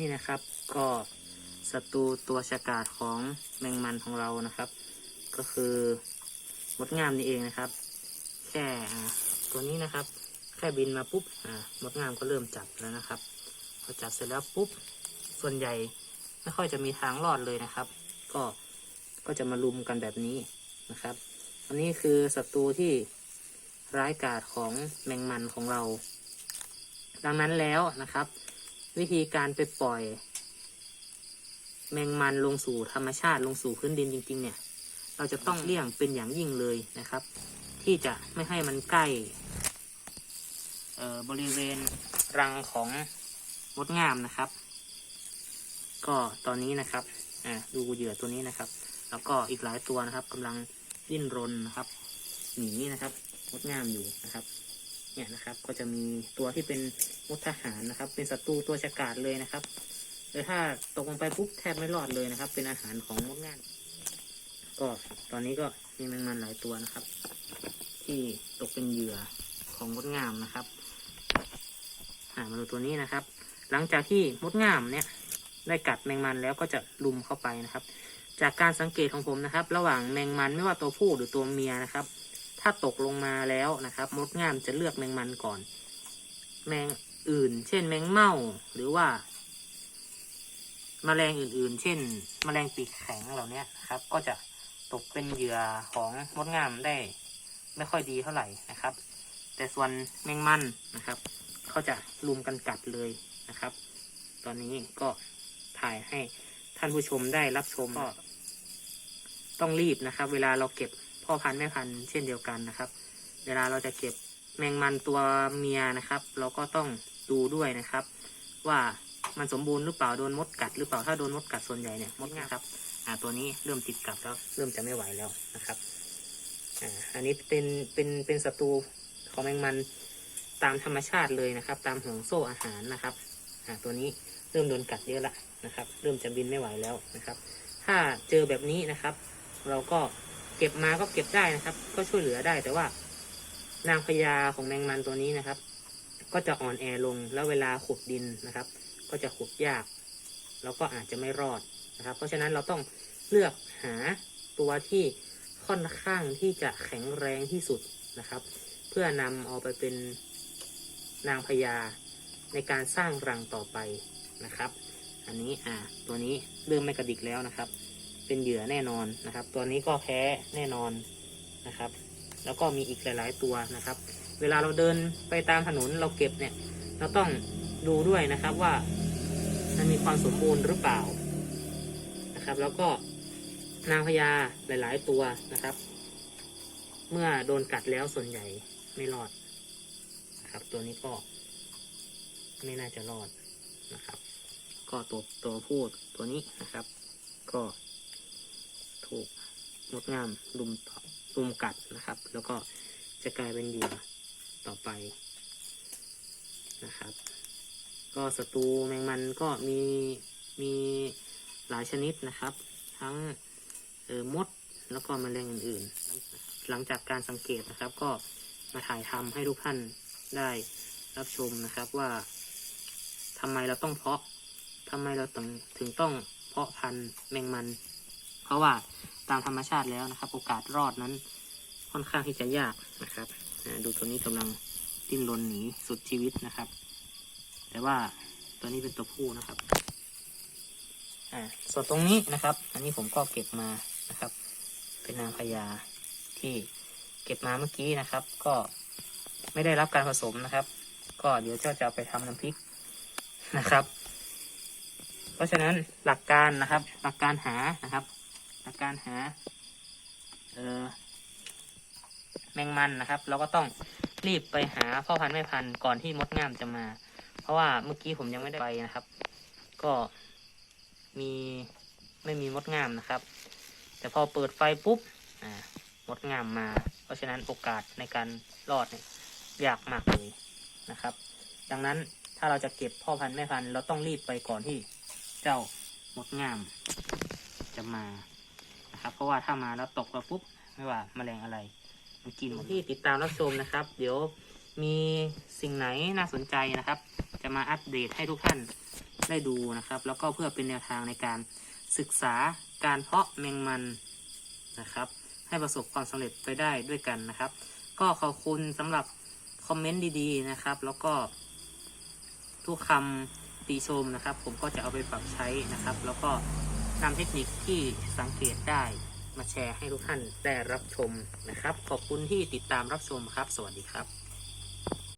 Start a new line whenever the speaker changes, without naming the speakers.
นี่นะครับก็ศัตรูตัวฉกาจของแมงมันของเรานะครับ ก็คือมดงามนี่เองนะครับ แค่ตัวนี้นะครับ แค่บินมาปุ๊บมดงามก็เริ่มจับแล้วนะครับพอจับเสร็จแล้วปุ๊บส่วนใหญ่ไม่ค่อยจะมีทางรอดเลยนะครับ ก็ก็จะมาลุมกันแบบนี้นะครับ อันนี้คือศัตรูที่ร้ายกาจของแมงมันของเรา ดังนั้นแล้วนะครับ วิธีการไปปล่อย แมงมันลงสู่ธรรมชาติลงสู่พื้นดินจริง ๆ เนี่ย เราจะต้องเลี่ยงเป็นอย่างยิ่งเลยนะครับ ที่จะไม่ให้มันใกล้บริเวณรังของมดงามนะครับ ก็ตอนนี้นะครับดูเหยื่อตัวนี้นะครับ แล้วก็อีกหลายตัวนะครับกำลังดิ้นรนนะครับหนีนะครับมดงามอยู่นะครับ เนี่ยนะครับ ก็จะมีตัวที่เป็นมดทหารนะครับ เป็นศัตรูตัวฉกาจเลยนะครับแต่ถ้าตกลงไปปุ๊บแทบไม่รอดเลยนะครับ เป็นอาหารของมดงามก็ตอนนี้ก็มีแมงมันหลายตัวนะครับ ที่ตกเป็นเหยื่อของมดงามนะครับอ่ามาดูตัวนี้นะครับ หลังจากที่มดงามเนี่ยได้กัดแมงมันแล้วก็จะลุมเข้าไปนะครับ จากการสังเกตของผมนะครับ ระหว่างแมงมันไม่ว่าตัวผู้หรือตัวเมียนะครับ ถ้าตกลงมาแล้วนะครับ มดงามจะเลือกแมงมันก่อน แมงอื่น เช่น แมงเม่าหรือว่าแมลงอื่นๆ เช่น แมลงปีกแข็งเหล่านี้นครับ ก็จะตกเป็นเหยื่อของมดงามได้ ไม่ค่อยดีเท่าไหร่นะครับ แต่ส่วนแมงมันนะครับเขาจะลุมกันกัดเลยนะครับ ตอนนี้ก็ถ่ายให้ท่านผู้ชมได้รับชมก็ต้องรีบนะครับ เวลาเราเก็บ พ่อพันธุ์แม่พันธุ์เช่นเดียวกันนะครับ เวลาเราจะเก็บแมงมันตัวเมียนะครับ เราก็ต้องดูด้วยนะครับ ว่ามันสมบูรณ์หรือเปล่าโดนมดกัดหรือเปล่าถ้าโดนมดกัดส่วนใหญ่เนี่ยมดงาครับอ่าตัวนี้เริ่มติดกับแล้วเริ่มจะไม่ไหวแล้วนะครับอ่าอันนี้เป็นเป็นเป็นศัตรูของแมงมันตามธรรมชาติเลยนะครับ ตามห่วงโซ่อาหารนะครับอ่าตัวนี้เริ่มโดนกัดเยอะละนะครับ เริ่มจะบินไม่ไหวแล้วนะครับ ถ้าเจอแบบนี้นะครับ เราก็ เก็บมาก็เก็บได้นะครับ ก็ช่วยเหลือได้ แต่ว่า นางพญาของแมงมันตัวนี้นะครับ ก็จะอ่อนแอลงแล้วเวลาขุดดินนะครับ ก็จะขุดยาก แล้วก็อาจจะไม่รอดนะครับ เพราะฉะนั้นเราต้องเลือกหาตัวที่ค่อนข้างที่จะแข็งแรงที่สุดนะครับ เพื่อนำเอาไปเป็นนางพญาในการสร้างรังต่อไปนะครับ อันนี้อ่าตัวนี้เริ่มไม่กระดิกแล้วนะครับ เป็นเหยื่อแน่นอนนะครับ ตัวนี้ก็แพ้แน่นอนนะครับ แล้วก็มีอีกหลาย ๆ ตัวนะครับ เวลาเราเดินไปตามถนนเราเก็บเนี่ย เราต้องดูด้วยนะครับว่ามันมีความสมบูรณ์หรือเปล่านะครับ แล้วก็นางพญาหลาย ๆ ตัวนะครับ เมื่อโดนกัดแล้วส่วนใหญ่ไม่รอดนะครับ ตัวนี้ก็ไม่น่าจะรอดนะครับ ก็ตัวตัวพูดตัวนี้นะครับ ก็ ถูกมดงามลุมต่อลุมกัดนะครับ แล้วก็จะกลายเป็นเหยื่อต่อไปนะครับ ก็ศัตรูแมงมันก็มีมีหลายชนิดนะครับ ทั้งออมดแล้วก็แมลงอื่นๆ หลังจากการสังเกตนะครับ ก็มาถ่ายทำให้ทุกท่านได้รับชมนะครับว่าทำไมเราต้องเพาะทำไมเราถึงต้องเพาะพันธุ์แมงมัน เพราะว่าตามธรรมชาติแล้วนะครับ โอกาสรอดนั้นค่อนข้างที่จะยากนะครับดูตัวนี้กำลังดิ้นรนหนีสุดชีวิตนะครับ แต่ว่าตัวนี้เป็นตัวผู้นะครับอ่าส่วนตรงนี้นะครับ อันนี้ผมก็เก็บมานะครับ เป็นนางพญาที่เก็บมาเมื่อกี้นะครับ ก็ไม่ได้รับการผสมนะครับ ก็เดี๋ยวเจ้าจะเอาไปทำน้ำพริกนะครับ เพราะฉะนั้นหลักการนะครับ หลักการหานะครับ หลักการหาเออแมงมันนะครับ เราก็ต้องรีบไปหาพ่อพันธุ์แม่พันธุ์ก่อนที่มดงามจะมา เพราะว่าเมื่อกี้ผมยังไม่ได้ไปนะครับ ก็มีไม่มีมดงามนะครับ แต่พอเปิดไฟปุ๊บมดงามมา เพราะฉะนั้นโอกาสในการรอดเนี่ยยากมากเลยนะครับ ดังนั้นถ้าเราจะเก็บพ่อพันธุ์แม่พันธุ์เราต้องรีบไปก่อนที่เจ้ามดงามจะมา นะครับ เพราะว่าถ้ามาแล้วตกแล้วปุ๊บไม่ว่าแมลงอะไรมันกินหมดที่ติดตามรับชมนะครับ เดี๋ยวมีสิ่งไหนน่าสนใจนะครับ จะมาอัปเดตให้ทุกท่านได้ดูนะครับ แล้วก็เพื่อเป็นแนวทางในการศึกษาการเพาะแมงมันนะครับ ให้ประสบความสำเร็จไปได้ด้วยกันนะครับ ก็ขอบคุณสำหรับคอมเมนต์ดีๆนะครับ แล้วก็ทุกคำติชมนะครับ ผมก็จะเอาไปปรับใช้นะครับ แล้วก็ นำเทคนิคที่สังเกตได้มาแชร์ให้ทุกท่านได้รับชมนะครับ ขอบคุณที่ติดตามรับชมครับ สวัสดีครับ